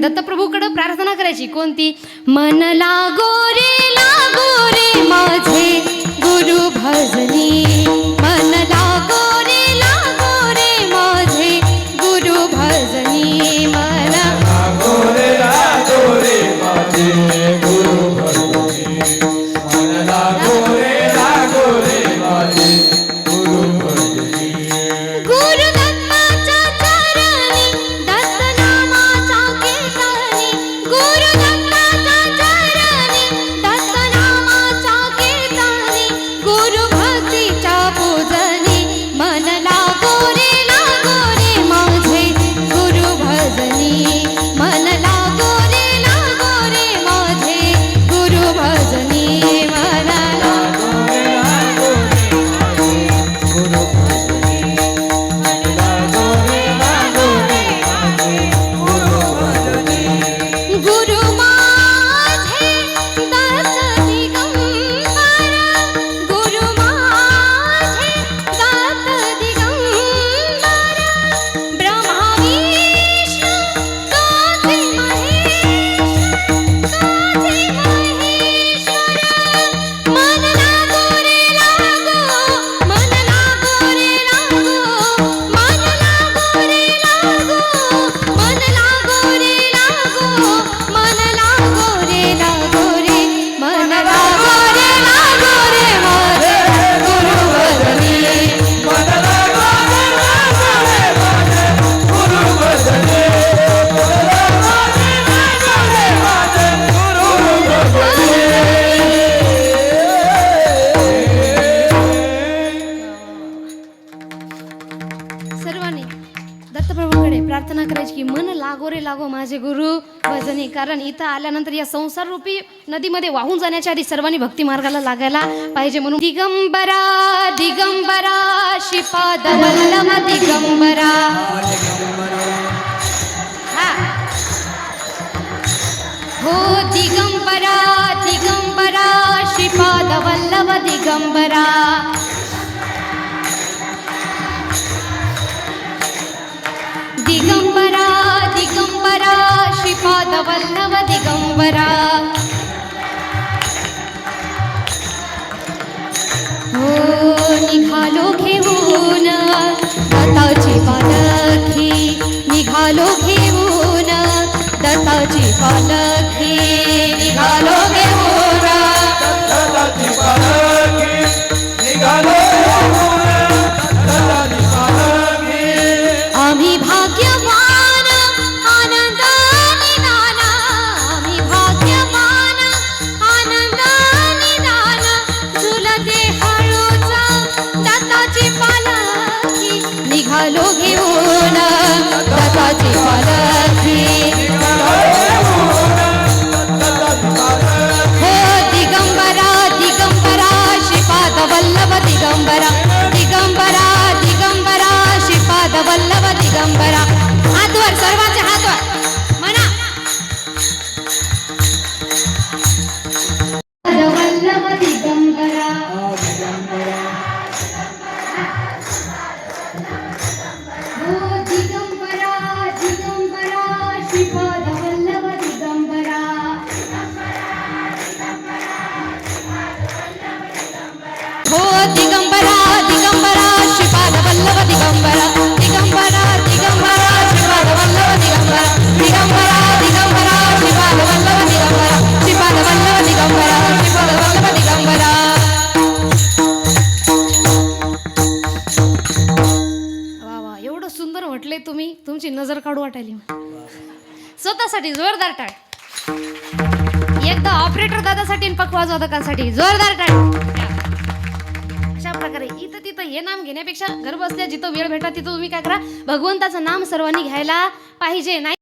दत्तप्रभूकडे प्रार्थना करायची. कोणती? मन लागो रे लागो रे माझे गुरु भजनी. प्रार्थना करायची की मन लागो रे लागो माझे गुरु. भजनी कारण इथं आल्यानंतर या संसार रूपी नदीमध्ये वाहून जाण्याच्या आधी सर्वांनी भक्ती मार्गाला लागायला पाहिजे म्हणून दिगंबरा दिगंबरा शिपा वल्लभ दिगंबरा. हा. हो दिगंबरा दिगंबरा शिपा वल्लभ दिगंबरा. दिगंबरा हो निघालो घेऊन दत्ताची पालखी निघालो घेऊन दत्ताची पालखी निघालो घेऊन दत्ताची पालखी निघालो दत्ताची पालखी आम्ही भाग्यवान दिगंबरा दिगंबरा दिगंबरा श्रीपाद वल्लभ दिगंबरा. तुम्ही तुमची नजर काढू वाटायली स्वतःसाठी जोरदार टाळ एकदा ऑपरेटर दादासाठी आणि पकवाज जोरदार टाळ हे नाम घेण्यापेक्षा घर बसल्या जिथं वेळ भेटा तिथं तुम्ही काय करा. भगवंताचं नाम सर्वांनी घ्यायला पाहिजे. नाही